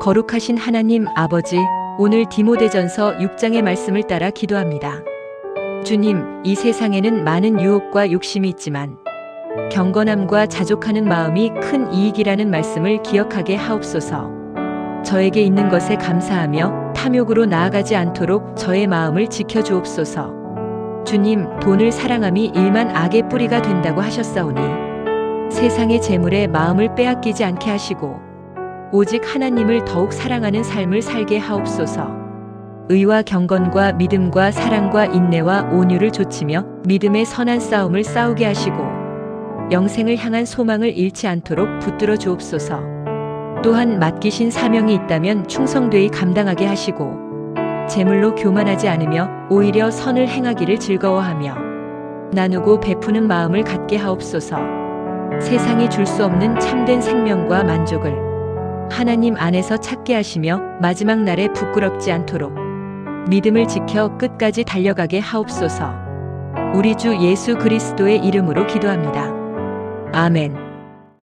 거룩하신 하나님 아버지, 오늘 디모데전서 6장의 말씀을 따라 기도합니다. 주님, 이 세상에는 많은 유혹과 욕심이 있지만 경건함과 자족하는 마음이 큰 이익이라는 말씀을 기억하게 하옵소서. 저에게 있는 것에 감사하며 탐욕으로 나아가지 않도록 저의 마음을 지켜주옵소서. 주님, 돈을 사랑함이 일만 악의 뿌리가 된다고 하셨사오니 세상의 재물에 마음을 빼앗기지 않게 하시고 오직 하나님을 더욱 사랑하는 삶을 살게 하옵소서. 의와 경건과 믿음과 사랑과 인내와 온유를 조치며 믿음의 선한 싸움을 싸우게 하시고 영생을 향한 소망을 잃지 않도록 붙들어 주옵소서. 또한 맡기신 사명이 있다면 충성되이 감당하게 하시고 재물로 교만하지 않으며 오히려 선을 행하기를 즐거워하며 나누고 베푸는 마음을 갖게 하옵소서. 세상이 줄 수 없는 참된 생명과 만족을 하나님 안에서 찾게 하시며 마지막 날에 부끄럽지 않도록 믿음을 지켜 끝까지 달려가게 하옵소서. 우리 주 예수 그리스도의 이름으로 기도합니다. 아멘.